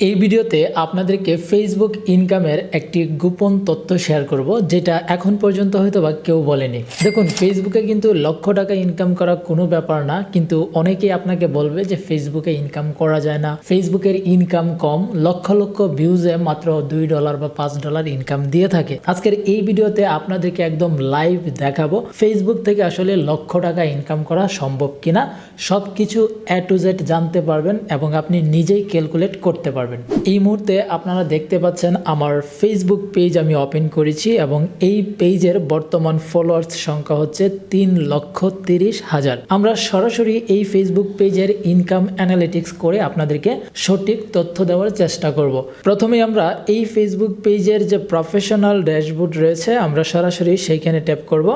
এই ভিডিওতে আপনাদেরকে ফেসবুক ইনকামের একটি গোপন তথ্য শেয়ার করব, যেটা এখন পর্যন্ত হয়তো বা কেউ বলেনি। দেখুন ফেসবুকে কিন্তু লক্ষ টাকা ইনকাম করা কোনো ব্যাপার না, কিন্তু অনেকেই আপনাকে বলবে যে ফেসবুকে ইনকাম করা যায় না। ফেসবুকের ইনকাম কম, লক্ষ লক্ষ ভিউজে মাত্র দুই ডলার বা পাঁচ ডলার ইনকাম দিয়ে থাকে। আজকের এই ভিডিওতে আপনাদেরকে একদম লাইভ দেখাবো ফেসবুক থেকে আসলে লক্ষ টাকা ইনকাম করা সম্ভব কিনা সব কিছু এ টু জেড জানতে পারবেন এবং আপনি নিজেই ক্যালকুলেট করতে পারবেন। এই মুহূর্তে আপনারা দেখতে পাচ্ছেন আমার ফেসবুক পেজ আমি ওপেন করেছি এবং এই পেজের বর্তমান ফলোয়ার্স সংখ্যা হচ্ছে তিন লক্ষ তিরিশ হাজার। আমরা সরাসরি এই ফেসবুক পেজের ইনকাম অ্যানালিটিক্স করে আপনাদেরকে সঠিক তথ্য দেওয়ার চেষ্টা করব। প্রথমে আমরা এই ফেসবুক পেজের যে প্রফেশনাল ড্যাশবোর্ড রয়েছে, আমরা সরাসরি সেইখানে ট্যাপ করব।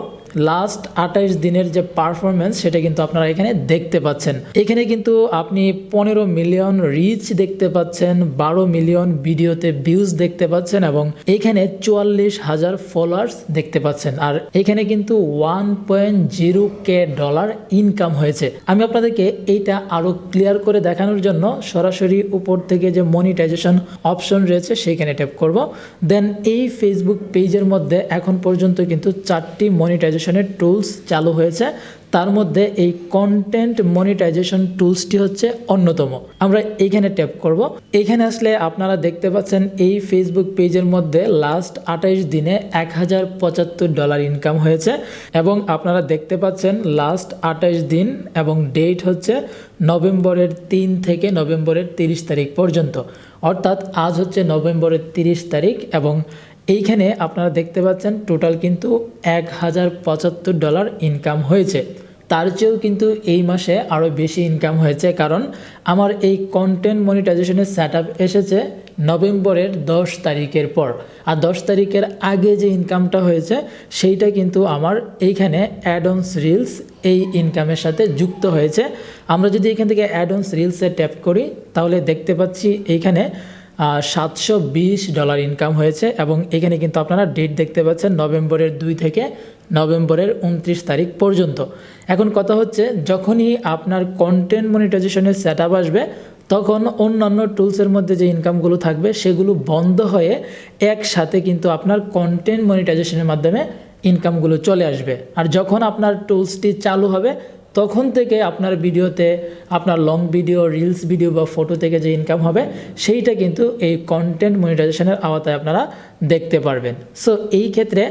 লাস্ট আঠাইশ দিনের যে পারফরমেন্স সেটা কিন্তু আপনারা এখানে দেখতে পাচ্ছেন। এখানে কিন্তু আপনি পনেরো মিলিয়ন রিচ দেখতে পাচ্ছেন, বারো মিলিয়ন ভিডিওতে ভিউজ দেখতে পাচ্ছেন এবং এখানে চুয়াল্লিশ হাজার ফলোয়ার্স দেখতে পাচ্ছেন। আর এখানে কিন্তু one point zero K dollar income হয়েছে। আমি আপনাদেরকে এইটা আরও ক্লিয়ার করে দেখানোর জন্য সরাসরি উপর থেকে যে মনিটাইজেশন অপশন রয়েছে সেইখানে ট্যাপ করব। দেন এই ফেসবুক পেজের মধ্যে এখন পর্যন্ত কিন্তু চারটি মনিটাইজেশনের টুলস চালু হয়েছে, তার মধ্যে এই কন্টেন্ট মনিটাইজেশন টুলসটি হচ্ছে অন্যতম। আমরা এইখানে ট্যাপ করব। এখানে আসলে আপনারা দেখতে পাচ্ছেন এই ফেসবুক পেজের মধ্যে লাস্ট আঠাইশ দিনে এক হাজার পঁচাত্তর ডলার ইনকাম হয়েছে এবং আপনারা দেখতে পাচ্ছেন লাস্ট আঠাইশ দিন এবং ডেট হচ্ছে নভেম্বরের তিন থেকে নভেম্বরের তিরিশ তারিখ পর্যন্ত। অর্থাৎ আজ হচ্ছে নভেম্বরের তিরিশ তারিখ এবং এইখানে আপনারা দেখতে পাচ্ছেন টোটাল কিন্তু এক হাজার পঁচাত্তর ডলার ইনকাম হয়েছে। তার চেয়েও কিন্তু এই মাসে আরও বেশি ইনকাম হয়েছে কারণ আমার এই কন্টেন্ট মনিটাইজেশনের সেট এসেছে নভেম্বরের দশ তারিখের পর। আর দশ তারিখের আগে যে ইনকামটা হয়েছে, সেইটা কিন্তু আমার এইখানে অ্যাডন্স রিলস এই ইনকামের সাথে যুক্ত হয়েছে। আমরা যদি এখান থেকে অ্যাডন্স রিলসে ট্যাপ করি, তাহলে দেখতে পাচ্ছি এইখানে সাতশো বিশ ডলার ইনকাম হয়েছে এবং এখানে কিন্তু আপনারা ডেট দেখতে পাচ্ছেন নভেম্বরের দুই থেকে নভেম্বরের উনত্রিশ তারিখ পর্যন্ত। এখন কথা হচ্ছে, যখনই আপনার কন্টেন্ট মনিটাইজেশনের সেট আসবে, তখন অন্যান্য টুলসের মধ্যে যে ইনকামগুলো থাকবে, সেগুলো বন্ধ হয়ে একসাথে কিন্তু আপনার কন্টেন্ট মনিটাইজেশনের মাধ্যমে ইনকামগুলো চলে আসবে। আর যখন আপনার টুলসটি চালু হবে তখন থেকে আপনার ভিডিওতে, আপনার লং ভিডিও রিলস ভিডিও বা ফটো থেকে যে ইনকাম হবে, সেইটা কিন্তু এই কন্টেন্ট মনিটাইজেশনের আওতায় আপনারা দেখতে পারবেন। সো এই ক্ষেত্রে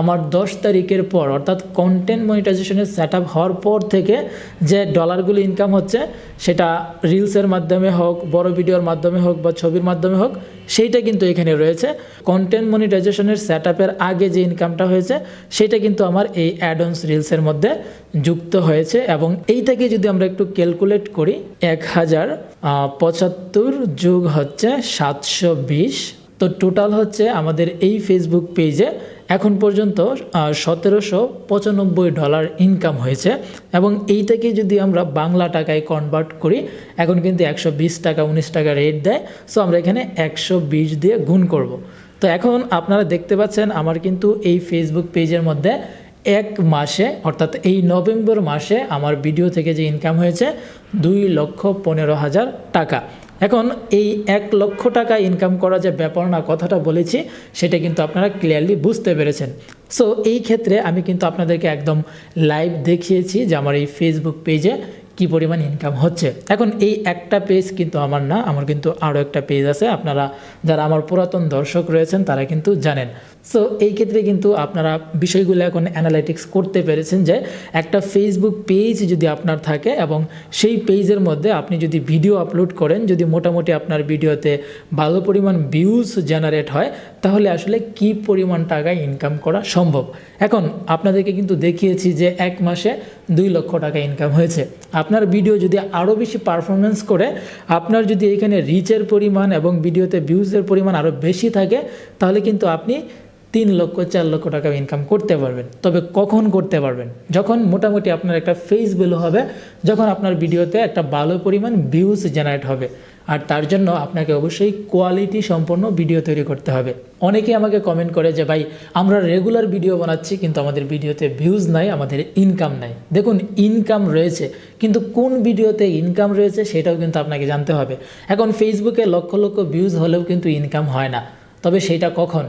আমার দশ তারিখের পর, অর্থাৎ কন্টেন্ট মনিটাইজেশনের সেট আপ হওয়ার পর থেকে যে ডলারগুলো ইনকাম হচ্ছে, সেটা রিলসের মাধ্যমে হোক, বড় ভিডিওর মাধ্যমে হোক বা ছবির মাধ্যমে হোক, সেইটা কিন্তু এখানে রয়েছে। কন্টেন্ট মনিটাইজেশনের সেট আগে যে ইনকামটা হয়েছে, সেটা কিন্তু আমার এই অ্যাডন্স রিলসের মধ্যে যুক্ত হয়েছে এবং এইটাকে যদি আমরা একটু ক্যালকুলেট করি, এক হাজার পঁচাত্তর যুগ হচ্ছে সাতশো বিশ। তো টোটাল হচ্ছে আমাদের এই ফেসবুক পেজে এখন পর্যন্ত সতেরোশো পঁচানব্বই ডলার ইনকাম হয়েছে এবং এইটাকে যদি আমরা বাংলা টাকায় কনভার্ট করি, এখন কিন্তু একশো বিশ টাকা, উনিশ টাকা রেট দেয় সো আমরা এখানে একশো বিশ দিয়ে গুণ করব। তো এখন আপনারা দেখতে পাচ্ছেন আমার কিন্তু এই ফেসবুক পেজের মধ্যে এক মাসে, অর্থাৎ এই নভেম্বর মাসে আমার ভিডিও থেকে যে ইনকাম হয়েছে, দুই লক্ষ পনেরো হাজার টাকা। এখন এই এক লক্ষ টাকা ইনকাম করা যে ব্যাপার না, কথাটা বলেছি, সেটা কিন্তু আপনারা ক্লিয়ারলি বুঝতে পেরেছেন। সো এই ক্ষেত্রে আমি কিন্তু আপনাদেরকে একদম লাইভ দেখিয়েছি যে আমার এই ফেসবুক পেজে কি পরিমাণ ইনকাম হচ্ছে? এখন এই একটা পেজ কিন্তু আমার না, আমার কিন্তু আরও একটা পেজ আছে। আপনারা যারা আমার পুরাতন দর্শক রয়েছেন, তারা কিন্তু জানেন। সো এই ক্ষেত্রে কিন্তু আপনারা বিষয়গুলো এখন অ্যানালাইটিক্স করতে পেরেছেন যে, একটা ফেসবুক পেজ যদি আপনার থাকে এবং সেই পেজের মধ্যে আপনি যদি ভিডিও আপলোড করেন, যদি মোটামুটি আপনার ভিডিওতে ভালো পরিমাণ ভিউজ জেনারেট হয়, তাহলে আসলে কি পরিমাণ টাকা ইনকাম করা সম্ভব? এখন আপনাদেরকে কিন্তু দেখিয়েছি যে এক মাসে দুই লক্ষ টাকা ইনকাম হয়েছে। আপনার ভিডিও যদি আরও বেশি পারফরমেন্স করে, আপনার যদি এখানে রিচের পরিমাণ এবং ভিডিওতে ভিউজের পরিমাণ আরও বেশি থাকে, তাহলে কিন্তু আপনি তিন লক্ষ, চার লক্ষ টাকা ইনকাম করতে পারবেন। তবে কখন করতে পারবেন? যখন মোটামুটি আপনার একটা ফেস ভ্যালু হবে, যখন আপনার ভিডিওতে একটা ভালো পরিমাণ ভিউজ জেনারেট হবে। আর তার জন্য আপনাকে অবশ্যই কোয়ালিটি সম্পন্ন ভিডিও তৈরি করতে হবে। অনেকেই আমাকে কমেন্ট করে যে, ভাই, আমরা রেগুলার ভিডিও বানাচ্ছি, কিন্তু আমাদের ভিডিওতে ভিউজ নাই, আমাদের ইনকাম নাই। দেখুন ইনকাম রয়েছে, কিন্তু কোন ভিডিওতে ইনকাম রয়েছে সেটাও কিন্তু আপনাকে জানতে হবে। এখন ফেসবুকে লক্ষ লক্ষ ভিউজ হলেও কিন্তু ইনকাম হয় না। তবে সেটা কখন?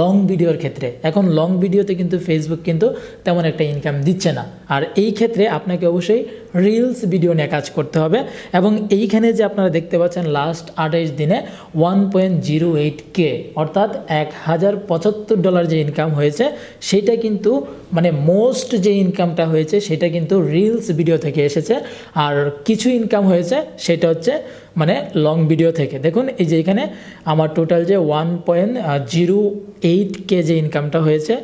লং ভিডিওর ক্ষেত্রে। এখন লং ভিডিওতে কিন্তু ফেসবুক কিন্তু তেমন একটা ইনকাম দিচ্ছে না। আর এই ক্ষেত্রে আপনাকে অবশ্যই রিলস ভিডিও নিয়ে কাজ করতে হবে এবং এইখানে যে আপনারা দেখতে পাচ্ছেন লাস্ট আঠাইশ দিনে one point zero eight K অর্থাৎ এক হাজার পঁচাত্তর ডলার যে ইনকাম হয়েছে, সেটা কিন্তু মানে মোস্ট যে ইনকামটা হয়েছে, সেটা কিন্তু রিলস ভিডিও থেকে এসেছে। আর কিছু ইনকাম হয়েছে, সেটা হচ্ছে মানে লং ভিডিও থেকে। দেখুন, এই যে এখানে আমার টোটাল যে one point zero eight K যে ইনকামটা হয়েছে,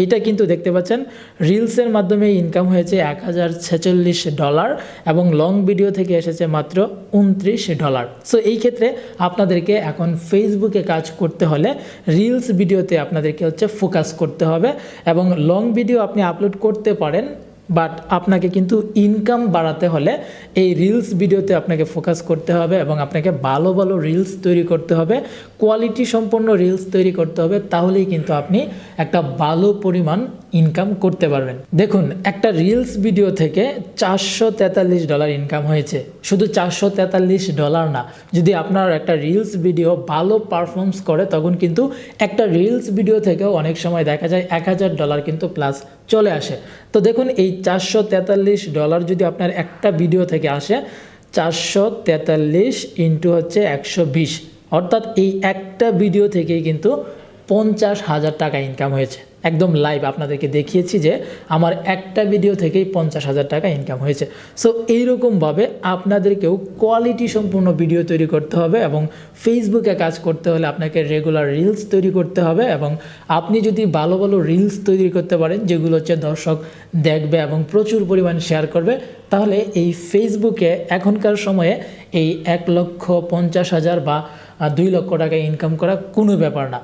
এইটা কিন্তু দেখতে পাচ্ছেন রিলসের মাধ্যমে ইনকাম হয়েছে এক হাজার ছেচল্লিশ ডলার এবং লং ভিডিও থেকে এসেছে মাত্র উনত্রিশ ডলার সো এই ক্ষেত্রে আপনাদেরকে এখন ফেসবুকে কাজ করতে হলে রিলস ভিডিওতে আপনাদেরকে হচ্ছে ফোকাস করতে হবে এবং লং ভিডিও আপনি আপলোড করতে পারেন বাট আপনাকে কিন্তু ইনকাম বাড়াতে হলে এই রিলস ভিডিওতে আপনাকে ফোকাস করতে হবে এবং আপনাকে ভালো ভালো রিলস তৈরি করতে হবে কোয়ালিটি সম্পন্ন রিলস তৈরি করতে হবে, তাহলেই কিন্তু আপনি একটা ভালো পরিমাণ ইনকাম করতে পারবেন। দেখুন, একটা রিলস ভিডিও থেকে চারশো তেতাল্লিশ ডলার ইনকাম হয়েছে। শুধু চারশো তেতাল্লিশ ডলার না, যদি আপনার একটা রিলস ভিডিও ভালো পারফর্মস করে, তখন কিন্তু একটা রিলস ভিডিও থেকেও অনেক সময় দেখা যায় এক হাজার ডলার কিন্তু প্লাস চলে আসে। তো দেখুন, এই চারশো তেতাল্লিশ ডলার যদি আপনার একটা ভিডিও থেকে আসে, চারশো তেতাল্লিশ ইন্টু হচ্ছে একশো বিশ। অর্থাৎ এই একটা ভিডিও থেকেই কিন্তু পঞ্চাশ হাজার টাকা ইনকাম হয়েছে। একদম লাইভ আপনাদেরকে দেখিয়েছি যে আমার একটা ভিডিও থেকেই পঞ্চাশ হাজার টাকা ইনকাম হয়েছে। সো এইরকমভাবে আপনাদেরকেও কোয়ালিটি সম্পূর্ণ ভিডিও তৈরি করতে হবে এবং ফেসবুকে কাজ করতে হলে আপনাকে রেগুলার রিলস তৈরি করতে হবে এবং আপনি যদি ভালো ভালো রিলস তৈরি করতে পারেন, যেগুলো হচ্ছে দর্শক দেখবে এবং প্রচুর পরিমাণ শেয়ার করবে, তাহলে এই ফেসবুকে এখনকার সময়ে এই এক লক্ষ পঞ্চাশ হাজার বা দুই লক্ষ টাকা ইনকাম করা কোনো ব্যাপার না।